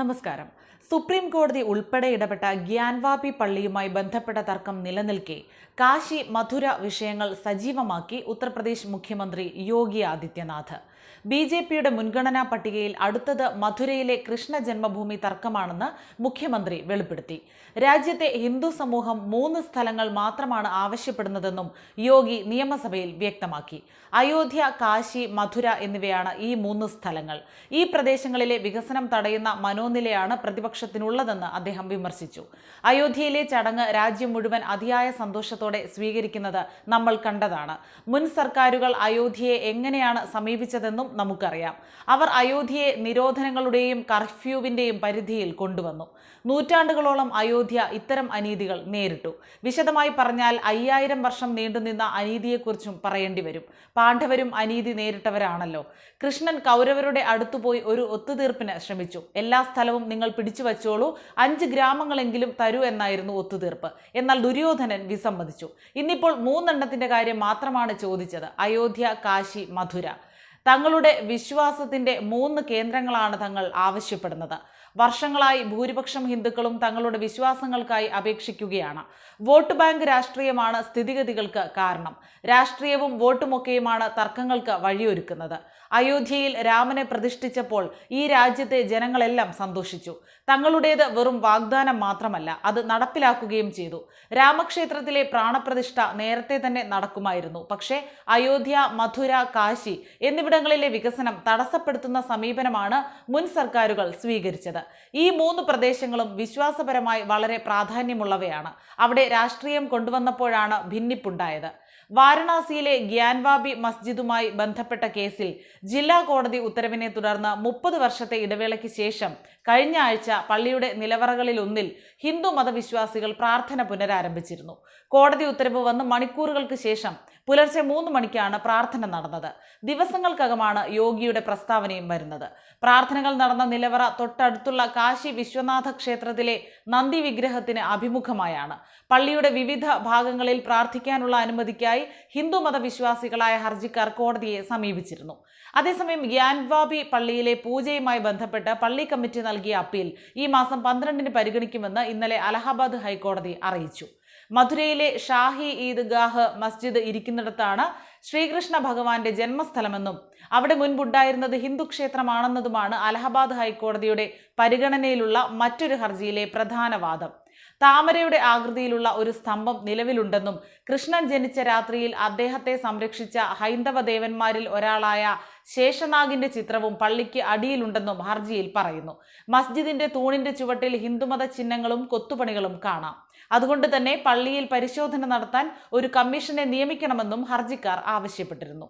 നമസ്കാരം. സുപ്രീം കോടതി ഉൾപ്പെടെ ഇടപെട്ട ഗ്യാൻവാപി പള്ളിയുമായി ബന്ധപ്പെട്ട തർക്കം നിലനിൽക്കെ കാശി മധുര വിഷയങ്ങൾ സജീവമാക്കി ഉത്തർപ്രദേശ് മുഖ്യമന്ത്രി യോഗി ആദിത്യനാഥ്. ബി ജെ പിയുടെ മുൻഗണനാ പട്ടികയിൽ അടുത്തത് മധുരയിലെ കൃഷ്ണ ജന്മഭൂമി തർക്കമാണെന്ന് മുഖ്യമന്ത്രി വെളിപ്പെടുത്തി. രാജ്യത്തെ ഹിന്ദു സമൂഹം മൂന്ന് സ്ഥലങ്ങൾ മാത്രമാണ് ആവശ്യപ്പെടുന്നതെന്നും യോഗി നിയമസഭയിൽ വ്യക്തമാക്കി. അയോധ്യ കാശി മധുര എന്നിവയാണ് ഈ മൂന്ന് സ്ഥലങ്ങൾ. ഈ പ്രദേശങ്ങളിലെ വികസനം തടയുന്ന മനോനിലയാണ് പ്രതിപക്ഷത്തിനുള്ളതെന്ന് അദ്ദേഹം വിമർശിച്ചു. അയോധ്യയിലെ ചടങ്ങ് രാജ്യം മുഴുവൻ അതിയായ സന്തോഷത്തോടെ സ്വീകരിക്കുന്നത് നമ്മൾ കണ്ടതാണ്. മുൻ സർക്കാരുകൾ അയോധ്യയെ എങ്ങനെയാണ് സമീപിച്ചതെന്നും നമുക്കറിയാം. അവർ അയോധ്യയെ നിരോധനങ്ങളുടെയും കർഫ്യൂവിന്റെയും പരിധിയിൽ കൊണ്ടുവന്നു. നൂറ്റാണ്ടുകളോളം അയോധ്യ ഇത്തരം അനീതികൾ നേരിട്ടു. വിശദമായി പറഞ്ഞാൽ അയ്യായിരം വർഷം നീണ്ടുനിന്ന അനീതിയെക്കുറിച്ചും പറയേണ്ടി വരും. പാണ്ഡവരും അനീതി നേരിട്ടവരാണല്ലോ. കൃഷ്ണൻ കൗരവരുടെ അടുത്തുപോയി ഒരു ഒത്തുതീർപ്പിന് ശ്രമിച്ചു. എല്ലാ സ്ഥലവും നിങ്ങൾ പിടിച്ചു വച്ചോളൂ. അഞ്ച് ഗ്രാമങ്ങളെങ്കിലും തരൂ എന്നായിരുന്നു ഒത്തുതീർപ്പ്. എന്നാൽ ദുര്യോധനൻ വിസമ്മതിച്ചു. ഇന്നിപ്പോൾ മൂന്നെണ്ണത്തിന്റെ കാര്യം മാത്രമാണ് ചോദിച്ചത്. അയോധ്യ കാശി മധുര. തങ്ങളുടെ വിശ്വാസത്തിന്റെ മൂന്ന് കേന്ദ്രങ്ങളാണ് തങ്ങൾ ആവശ്യപ്പെടുന്നത്. വർഷങ്ങളായി ഭൂരിപക്ഷം ഹിന്ദുക്കളും തങ്ങളുടെ വിശ്വാസങ്ങൾക്കായി അപേക്ഷിക്കുകയാണ്. വോട്ട് ബാങ്ക് രാഷ്ട്രീയമാണ് സ്ഥിതിഗതികൾക്ക് കാരണം. രാഷ്ട്രീയവും വോട്ടുമൊക്കെയുമാണ് തർക്കങ്ങൾക്ക് വഴിയൊരുക്കുന്നത്. അയോധ്യയിൽ രാമനെ പ്രതിഷ്ഠിച്ചപ്പോൾ ഈ രാജ്യത്തെ ജനങ്ങളെല്ലാം സന്തോഷിച്ചു. തങ്ങളുടേത് വെറും വാഗ്ദാനം മാത്രമല്ല അത് നടപ്പിലാക്കുകയും ചെയ്തു. രാമക്ഷേത്രത്തിലെ പ്രാണപ്രതിഷ്ഠ നേരത്തെ തന്നെ നടക്കുമായിരുന്നു. പക്ഷേ അയോധ്യ മധുര കാശി എന്നിവിടങ്ങളിലെ വികസനം തടസ്സപ്പെടുത്തുന്ന സമീപനമാണ് മുൻ സർക്കാരുകൾ സ്വീകരിച്ചത്. ഈ മൂന്ന് പ്രദേശങ്ങളും വിശ്വാസപരമായി വളരെ പ്രാധാന്യമുള്ളവയാണ്. അവിടെ രാഷ്ട്രീയം കൊണ്ടുവന്നപ്പോഴാണ് ഭിന്നിപ്പുണ്ടായത്. വാരണാസിയിലെ ഗ്യാൻവാബി മസ്ജിദുമായി ബന്ധപ്പെട്ട കേസിൽ ജില്ലാ കോടതി ഉത്തരവിനെ തുടർന്ന് മുപ്പത് വർഷത്തെ ഇടവേളയ്ക്ക് ശേഷം കഴിഞ്ഞ ആഴ്ച പള്ളിയുടെ നിലവറകളിലൊന്നിൽ ഹിന്ദു മതവിശ്വാസികൾ പ്രാർത്ഥന പുനരാരംഭിച്ചിരുന്നു. കോടതി ഉത്തരവ് വന്ന് മണിക്കൂറുകൾക്ക് ശേഷം പുലർച്ചെ മൂന്ന് മണിക്കാണ് പ്രാർത്ഥന നടന്നത്. ദിവസങ്ങൾക്കകമാണ് യോഗിയുടെ പ്രസ്താവനയും വരുന്നത്. പ്രാർത്ഥനകൾ നടന്ന നിലവറ തൊട്ടടുത്തുള്ള കാശി വിശ്വനാഥ ക്ഷേത്രത്തിലെ നന്ദി വിഗ്രഹത്തിന് അഭിമുഖമായാണ്. പള്ളിയുടെ വിവിധ ഭാഗങ്ങളിൽ പ്രാർത്ഥിക്കാനുള്ള അനുമതിക്കായി ഹിന്ദു മതവിശ്വാസികളായ ഹർജിക്കാർ കോടതിയെ സമീപിച്ചിരുന്നു. അതേസമയം ഗ്യാൻവാബി പള്ളിയിലെ പൂജയുമായി ബന്ധപ്പെട്ട് പള്ളി കമ്മിറ്റി നൽകിയ അപ്പീൽ ഈ മാസം പന്ത്രണ്ടിന് പരിഗണിക്കുമെന്ന് ഇന്നലെ അലഹാബാദ് ഹൈക്കോടതി അറിയിച്ചു. മധുരയിലെ ഷാഹി ഈദ്ഗാഹ് മസ്ജിദ് ഇരിക്കുന്നിടത്താണ് ശ്രീകൃഷ്ണ ഭഗവാന്റെ ജന്മസ്ഥലമെന്നും അവിടെ മുൻപുണ്ടായിരുന്നത് ഹിന്ദു ക്ഷേത്രമാണെന്നതുമാണ് അലഹബാദ് ഹൈക്കോടതിയുടെ പരിഗണനയിലുള്ള മറ്റൊരു ഹർജിയിലെ പ്രധാന വാദം. താമരയുടെ ആകൃതിയിലുള്ള ഒരു സ്തംഭം നിലവിലുണ്ടെന്നും കൃഷ്ണൻ ജനിച്ച രാത്രിയിൽ അദ്ദേഹത്തെ സംരക്ഷിച്ച ഹൈന്ദവ ദേവന്മാരിൽ ഒരാളായ ശേഷനാഗിന്റെ ചിത്രവും പള്ളിക്ക് അടിയിലുണ്ടെന്നും ഹർജിയിൽ പറയുന്നു. മസ്ജിദിന്റെ തൂണിന്റെ ചുവട്ടിൽ ഹിന്ദുമത ചിഹ്നങ്ങളും കൊത്തുപണികളും കാണാം. അതുകൊണ്ട് തന്നെ പള്ളിയിൽ പരിശോധന നടത്താൻ ഒരു കമ്മീഷനെ നിയമിക്കണമെന്നും ഹർജിക്കാർ ആവശ്യപ്പെട്ടിരുന്നു.